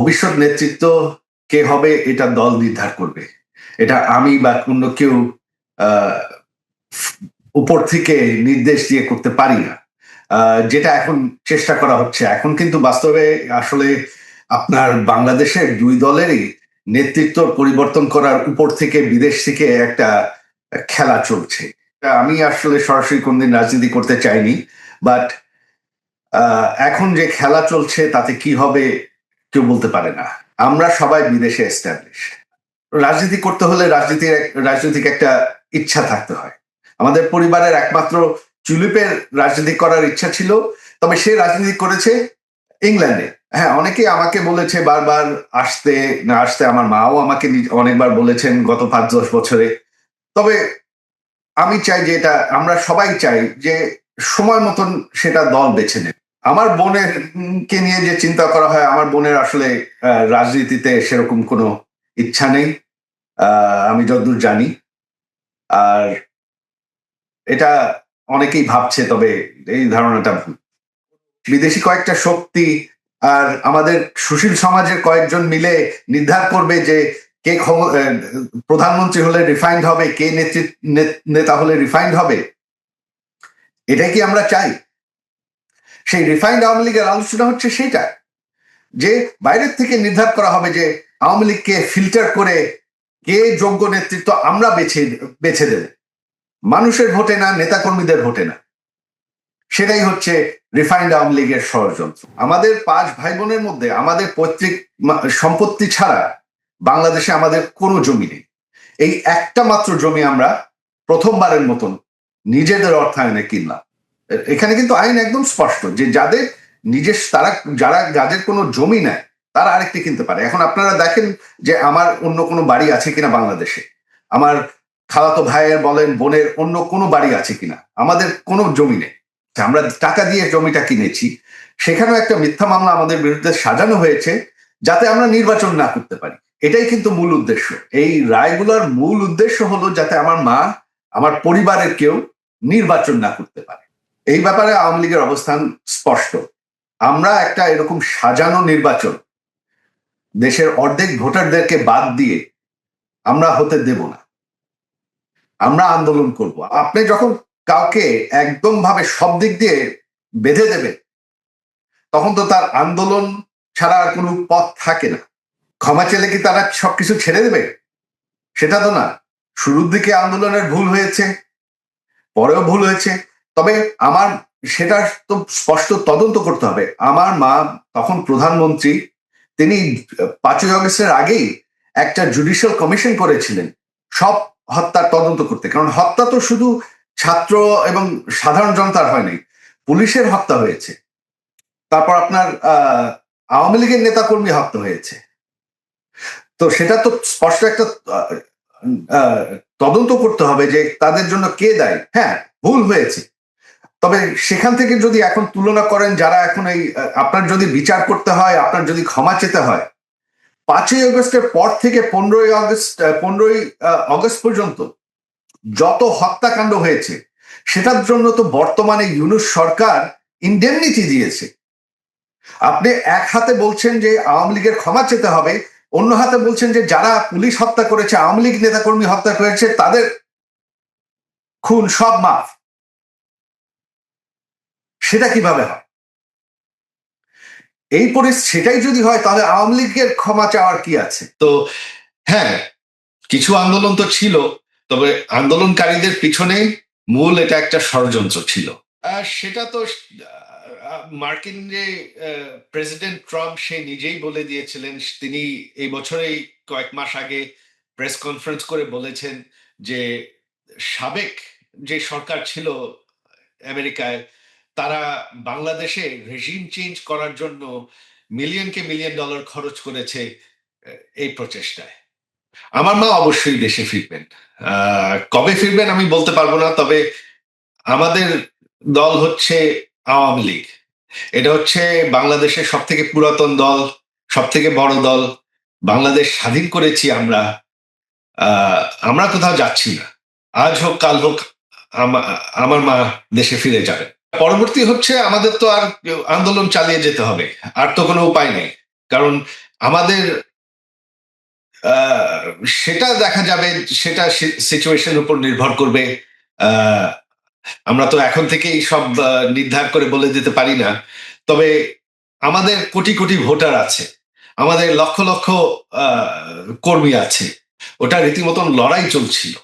ভবিষ্যৎ নেতৃত্ব কে হবে, এটা দল নির্ধার করবে। এটা আমি বা অন্য কেউ উপর থেকে নির্দেশ দিয়ে করতে পারি না। যেটা এখন চেষ্টা করা হচ্ছে। এখন কিন্তু বাস্তবে আসলে আপনার বাংলাদেশের দুই দলেরই নেতৃত্ব পরিবর্তন করার উপর থেকে বিদেশ থেকে একটা খেলা চলছে। আমি আসলে সরাসরি কোনদিন রাজনীতি করতে চাইনি বাট এখন যে খেলা চলছে তাতে কি হবে কেউ বলতে পারে না। আমরা সবাই বিদেশে এস্টাবলিশ রাজনীতি করতে হলে রাজনীতির রাজনৈতিক একটা ইচ্ছা থাকতে হয়। আমাদের পরিবারের একমাত্র চুলিপের রাজনীতি করার ইচ্ছা ছিল, তবে সে রাজনীতি করেছে ইংল্যান্ডে। হ্যাঁ অনেকে আমাকে বলেছে বারবার, আসতে, না আসতে আমার মাও আমাকে অনেকবার বলেছেন গত পাঁচ দশ বছরে। তবে আমি চাই যে এটা, আমরা সবাই চাই যে সময় মতন সেটা দল বেছে নেয় আমার বোনের কে নিয়ে যে চিন্তা করা হয়, আমার বোনের আসলে রাজনীতিতে সেরকম কোনো ইচ্ছা নেই। আমি যতদূর জানি। আর এটা অনেকেই ভাবছে, তবে এই ধারণাটা ভুল। বিদেশি কয়েকটা শক্তি আর আমাদের সুশীল সমাজের কয়েকজন মিলে নির্ধার করবে যে কে প্রধানমন্ত্রী হলে রিফাইন্ড হবে, কে নেতৃত্ব নেতা হলে রিফাইন্ড হবে। এটাই কি আমরা চাই? সেই রিফাইন্ড আওয়ামী লীগের আলোচনা হচ্ছে সেটা যে বাইরের থেকে নির্ধার করা হবে যে আওয়ামী লীগকে ফিল্টার করে কে যোগ্য নেতৃত্ব আমরা বেছে বেছে দেব। মানুষের ভোটে না, নেতাকর্মীদের ভোটে না। সেটাই হচ্ছে রিফাইন্ড আওয়ামী লীগের ষড়যন্ত্র। আমাদের পাঁচ ভাই বোনের মধ্যে, আমাদের পৈতৃক সম্পত্তি ছাড়া বাংলাদেশে আমাদের কোনো জমি নেই। এই একটা মাত্র জমি আমরা প্রথমবারের মতন নিজেদের অর্থায়নে কিনলাম। এখানে কিন্তু আইন একদম স্পষ্ট যে যাদের নিজের তারা যারা যাদের কোনো জমি নেয়, তারা আরেকটি কিনতে পারে। এখন আপনারা দেখেন যে আমার অন্য কোনো বাড়ি আছে কিনা বাংলাদেশে। আমার খালাতো ভাইয়ের বলেন, বোনের অন্য কোনো বাড়ি আছে কিনা। আমাদের কোনো জমি নেই। আমরা টাকা দিয়ে জমিটা কিনেছি, সেখানেও একটা মিথ্যা মামলা আমাদের বিরুদ্ধে সাজানো হয়েছে যাতে আমরা নির্বাচন না করতে পারি। এটাই কিন্তু মূল উদ্দেশ্য। এই রায়গুলোর মূল উদ্দেশ্য হলো যাতে আমার মা, আমার পরিবারের কেউ নির্বাচন না করতে পারে। এই ব্যাপারে আওয়ামী লীগের অবস্থান স্পষ্ট। আমরা একটা এরকম সাজানো নির্বাচন, দেশের অর্ধেক ভোটারদেরকে বাদ দিয়ে আমরা হতে দেব না। আমরা আন্দোলন করব। আপনি যখন কাউকে একদম ভাবে সব দিক দিয়ে বেঁধে দেবেন, তখন তো তার আন্দোলন ছাড়া আর কোনো পথ থাকে না। ক্ষমা চেলে কি তারা সবকিছু ছেড়ে দেবে? সেটা তো না। শুরুর দিকে আন্দোলনের ভুল হয়েছে, পরেও ভুল হয়েছে। তবে আমার সেটা তো স্পষ্ট তদন্ত করতে হবে। আমার মা তখন প্রধানমন্ত্রী, তিনি পাঁচই অগস্টের আগেই একটা জুডিশিয়াল কমিশন করেছিলেন। সব হত্যার তদন্ত করতে। কারণ হত্যা তো শুধু ছাত্র এবং সাধারণ জনতার হয়নি পুলিশের হত্যা হয়েছে। তারপর আপনার আওয়ামী লীগের নেতাকর্মী হত্যা হয়েছে। তো সেটা তো স্পষ্ট একটা তদন্ত করতে হবে যে তাদের জন্য কে দায়ী। হ্যাঁ ভুল হয়েছে। তবে সেখান থেকে যদি এখন তুলনা করেন যারা এখন এই আপনার যদি বিচার করতে হয়, আপনার যদি ক্ষমা চেতে হয়, পাঁচই অগস্টের পর থেকে পনেরোই অগস্ট পনেরোই অগস্ট পর্যন্ত যত হত্যাকাণ্ড হয়েছে, সেটার জন্য তো বর্তমানে ইউনুস সরকার ইন্ডেমনিটি দিয়েছে। আপনি এক হাতে বলছেন যে আওয়ামী লীগের ক্ষমা চেতে হবে, অন্য হাতে বলছেন যে যারা পুলিশ হত্যা করেছে, আওয়ামী লীগ নেতাকর্মী হত্যা করেছে, তাদের খুন, সব মাফ। সেটা কীভাবে হয়? এই পরিস্থিতি সেটাই যদি হয়, তাহলে আওয়ামী লীগের ক্ষমা চাওয়ার কি আছে? তো হ্যাঁ কিছু আন্দোলন তো ছিল, তবে আন্দোলনকারীদের পিছনে মূল এটা একটা ষড়যন্ত্র ছিল। সেটা তো মার্কিন যে প্রেসিডেন্ট ট্রাম্প, সে নিজেই বলে দিয়েছিলেন তিনি এই বছরেই কয়েক মাস আগে প্রেস কনফারেন্স করে বলেছেন যে, সাবেক যে সরকার ছিল আমেরিকায় তারা বাংলাদেশে রেজিম চেঞ্জ করার জন্য মিলিয়নকে মিলিয়ন ডলার খরচ করেছে এই প্রচেষ্টায়। আমার মা অবশ্যই দেশে ফিরবেন। কবে ফিরবেন আমি বলতে পারব না, তবে আমাদের দল হচ্ছে আওয়ামী লীগ। এটা হচ্ছে বাংলাদেশের সব থেকে পুরাতন দল সব থেকে বড় দল। বাংলাদেশ স্বাধীন করেছি আমরা। আমরা কোথাও যাচ্ছি না। আজ হোক, কাল হোক, আমা- আমার মা দেশে ফিরে যাবে পরবর্তী হচ্ছে আমাদের তো আর আন্দোলন চালিয়ে যেতে হবে, আর তো কোনো উপায় নেই। কারণ আমাদের সেটা দেখা যাবে, সেটা সিচুয়েশন উপর নির্ভর করবে। আমরা তো এখন থেকেই সব নির্ধার করে বলে দিতে পারি না। তবে আমাদের কোটি কোটি ভোটার আছে, আমাদের লক্ষ লক্ষ কর্মী আছে। ওটা রীতিমতন লড়াই চলছিল।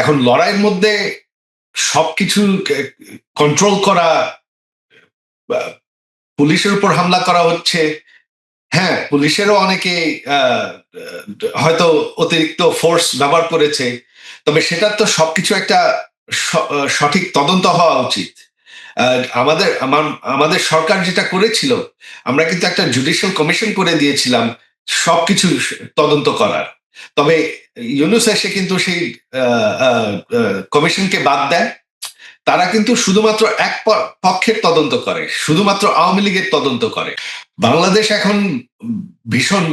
এখন লড়াইয়ের মধ্যে সবকিছু কন্ট্রোল করা পুলিশের উপর হামলা করা হচ্ছে। হ্যাঁ পুলিশেরও অনেকে হয়তো অতিরিক্ত ফোর্স ব্যবহার করেছে। তবে সেটার তো সবকিছু একটা সঠিক তদন্ত হওয়া উচিত। আমাদের আমাদের সরকার যেটা করেছিল, আমরা কিন্তু একটা জুডিশিয়াল কমিশন করে দিয়েছিলাম সবকিছু তদন্ত করার। তবে ইউনুস এসে কিন্তু সেই কমিশনকে বাদ দেয় তারা কিন্তু শুধুমাত্র এক পক্ষের তদন্ত করে, শুধুমাত্র আওয়ামী লীগের তদন্ত করে। বাংলাদেশ এখন ভীষণ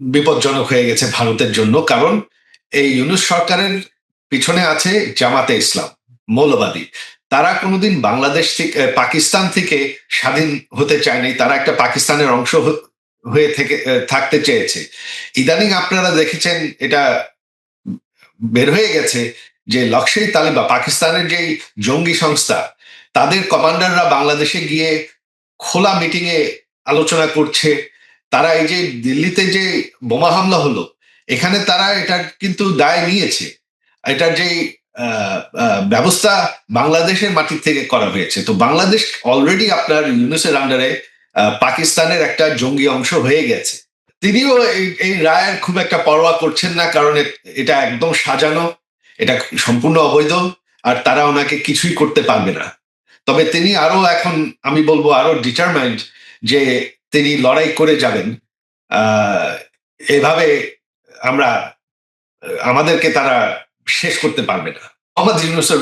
বিপজ্জনক হয়ে গেছে ভারতের জন্য, কারণ এই ইউনুস সরকারের পিছনে আছে জামাতে ইসলাম, মৌলবাদী। তারা কোনোদিন বাংলাদেশ থেকে, পাকিস্তান থেকে স্বাধীন হতে চায়নি তারা একটা পাকিস্তানের অংশ হয়ে থেকে থাকতে চেয়েছে। ইদানিং আপনারা দেখেছেন এটা বের হয়ে গেছে যে লক্ষ্যই তালিবা, পাকিস্তানের যে জঙ্গি সংস্থা, তাদের কমান্ডাররা বাংলাদেশে গিয়ে খোলা মিটিং এ আলোচনা করছে। তারা এই যে দিল্লিতে যে বোমা হামলা হলো, এখানে তারা এটার কিন্তু দায় নিয়েছে। এটার যে ব্যবস্থা বাংলাদেশের মাটির থেকে করা হয়েছে। তো বাংলাদেশ অলরেডি আপনার ইউনুসের আন্ডারে পাকিস্তানের একটা জঙ্গি অংশ হয়ে গেছে। তিনিও এই- রায়ের খুব একটা পরোয়া করছেন না, কারণ এটা একদম সাজানো, এটা সম্পূর্ণ অবৈধ, আর তারা ওনাকে কিছুই করতে পারবে না। তবে তিনি আরও এখন, আমি বলব আরও ডিটারমাইন্ড যে তিনি লড়াই করে যাবেন। এভাবে আমরা, আমাদেরকে তারা শেষ করতে পারবে না। মোহাম্মদ ইউনুসের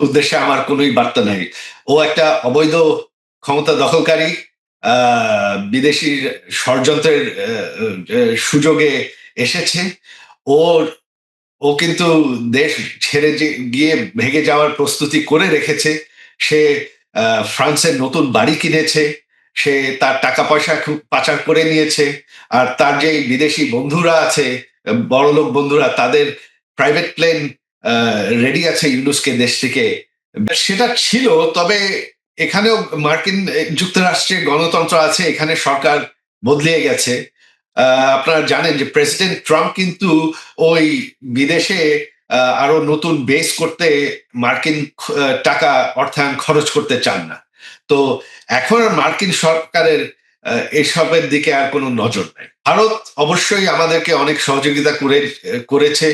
উদ্দেশ্যে আমার কোনোই বার্তা নাই। ও একটা অবৈধ ক্ষমতা দখলকারী বিদেশি ষড়যন্ত্রের সুযোগে এসেছে। ওর, ও কিন্তু দেশ ছেড়ে যে, গিয়ে ভেঙে যাওয়ার প্রস্তুতি করে রেখেছে। সে ফ্রান্সের নতুন বাড়ি কিনেছে। সে তার টাকা পয়সা খুব পাচার করে নিয়েছে। আর তার যে বিদেশি বন্ধুরা আছে, বড়লোক বন্ধুরা, তাদের প্রাইভেট প্লেন রেডি আছে ইউনুসকে দেশ থেকে সেটা ছিল, তবে এখানেও মার্কিন যুক্তরাষ্ট্রে গণতন্ত্র আছে, এখানে সরকার বদলিয়ে গেছে। আপনারা জানেন যে প্রেসিডেন্ট ট্রাম্প কিন্তু ওই বিদেশে আরও নতুন বেস করতে মার্কিন টাকা অর্থায়ন খরচ করতে চান না। তো এখন মার্কিন সরকারের এসবের দিকে আর কোনো নজর নেই। ভারত অবশ্যই আমাদেরকে অনেক সহযোগিতা করে করেছে।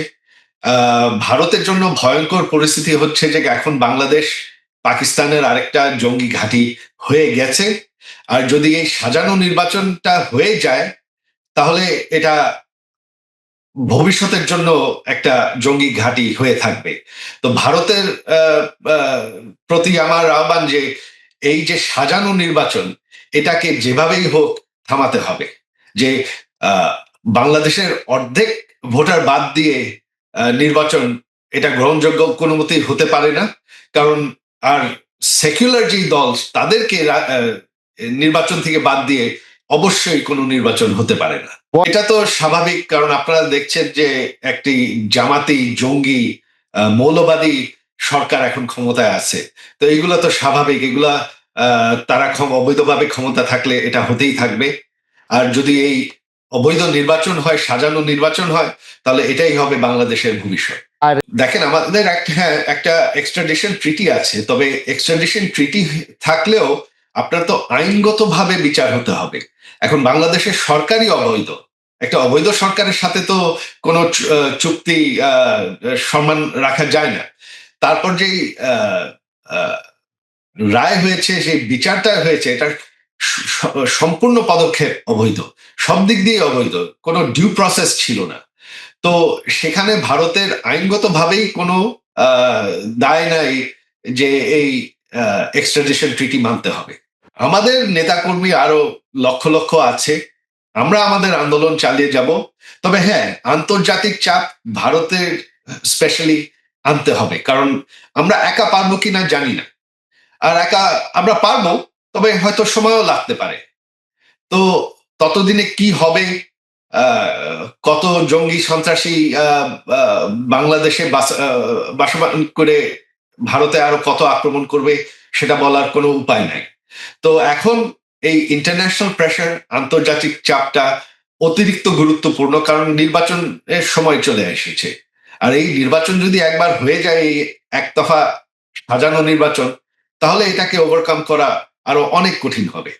ভারতের জন্য ভয়ঙ্কর পরিস্থিতি হচ্ছে যে এখন বাংলাদেশ পাকিস্তানের আরেকটা জঙ্গি ঘাঁটি হয়ে গেছে। আর যদি এই সাজানো নির্বাচনটা হয়ে যায়, তাহলে এটা ভবিষ্যতের জন্য একটা জঙ্গি ঘাঁটি হয়ে থাকবে। তো ভারতের প্রতি আমার আহ্বান যে এই যে সাজানো নির্বাচন, এটাকে যেভাবেই হোক থামাতে হবে। যে বাংলাদেশের অর্ধেক ভোটার বাদ দিয়ে নির্বাচন এটা গ্রহণযোগ্য কোনো মতেই হতে পারে না। কারণ আর সেকুলার যে দল তাদেরকে নির্বাচন থেকে বাদ দিয়ে অবশ্যই কোনো নির্বাচন হতে পারে না। এটা তো স্বাভাবিক, কারণ আপনারা দেখছেন যে একটি জামাতি, জঙ্গি মৌলবাদী সরকার এখন ক্ষমতায় আছে। তো এইগুলো তো স্বাভাবিক, এগুলা তারা অবৈধভাবে ক্ষমতা থাকলে এটা হতেই থাকবে। আর যদি এই অবৈধ নির্বাচন হয়, সাজানো নির্বাচন হয়, তাহলে এটাই হবে বাংলাদেশের ভবিষ্যৎ। আর- দেখেন, আমাদের একটা একটা এক্সট্রাডিশন ট্রিটি আছে, তবে এক্সট্রাডিশন ট্রিটি থাকলেও আপনার তো আইনগতভাবে বিচার হতে হবে। এখন বাংলাদেশের সরকারই অবৈধ। একটা অবৈধ সরকারের সাথে তো কোনো চুক্তি সম্মান রাখা যায় না। তারপর যেই রায় হয়েছে, সেই বিচারটা হয়েছে, এটা সম্পূর্ণ পদক্ষেপ অবৈধ। সব দিক দিয়ে অবৈধ। কোনো ডিউ প্রসেস ছিল না। তো সেখানে ভারতের আইনগতভাবেই কোনো আহ, দায় নাই যে এই এক্সট্রাডিশন ট্রিটি মানতে হবে। আমাদের নেতাকর্মী আরও লক্ষ লক্ষ আছে। আমরা আমাদের আন্দোলন চালিয়ে যাব। তবে হ্যাঁ আন্তর্জাতিক চাপ ভারতের স্পেশালি আনতে হবে। কারণ আমরা একা পারব কিনা জানি না। আর একা আমরা পারব তবে হয়তো সময়ও লাগতে পারে। তো ততদিনে কি হবে কত জঙ্গি সন্ত্রাসী বাংলাদেশে বাসবাস করে ভারতে আরও কত আক্রমণ করবে সেটা বলার কোনো উপায় নাই। তো এখন এই ইন্টারন্যাশনাল প্রেশার আন্তর্জাতিক চাপটা অতিরিক্ত গুরুত্বপূর্ণ কারণ নির্বাচনের সময় চলে এসেছে। আর এই নির্বাচন যদি একবার হয়ে যায়, এই একতফা সাজানো নির্বাচন, তাহলে এটাকে ওভারকাম করা আরও অনেক কঠিন হবে।